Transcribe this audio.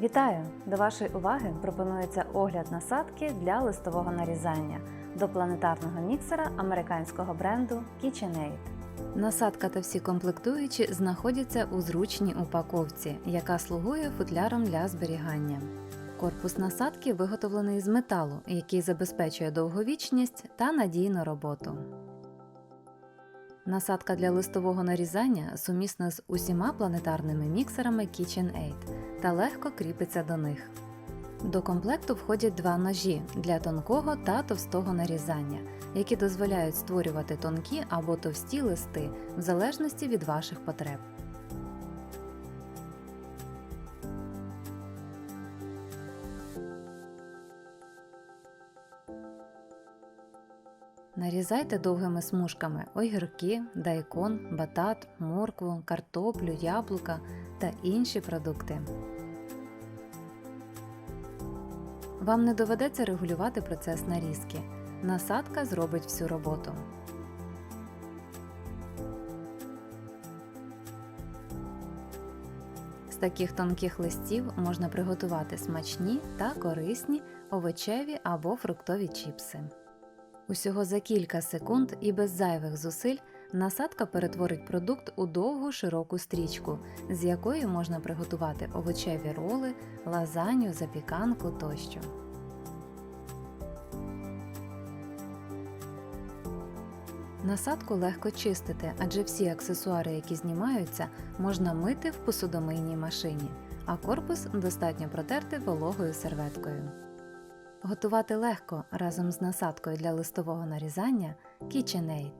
Вітаю! До вашої уваги пропонується огляд насадки для листового нарізання до планетарного міксера американського бренду KitchenAid. Насадка та всі комплектуючі знаходяться у зручній упаковці, яка слугує футляром для зберігання. Корпус насадки виготовлений з металу, який забезпечує довговічність та надійну роботу. Насадка для листового нарізання сумісна з усіма планетарними міксерами KitchenAid та легко кріпиться до них. До комплекту входять два ножі для тонкого та товстого нарізання, які дозволяють створювати тонкі або товсті листи в залежності від ваших потреб. Нарізайте довгими смужками огірки, дайкон, батат, моркву, картоплю, яблука та інші продукти. Вам не доведеться регулювати процес нарізки. Насадка зробить всю роботу. З таких тонких листів можна приготувати смачні та корисні овочеві або фруктові чіпси. Усього за кілька секунд і без зайвих зусиль насадка перетворить продукт у довгу широку стрічку, з якої можна приготувати овочеві роли, лазанью, запіканку тощо. Насадку легко чистити, адже всі аксесуари, які знімаються, можна мити в посудомийній машині, а корпус достатньо протерти вологою серветкою. Готувати легко разом з насадкою для листового нарізання KitchenAid.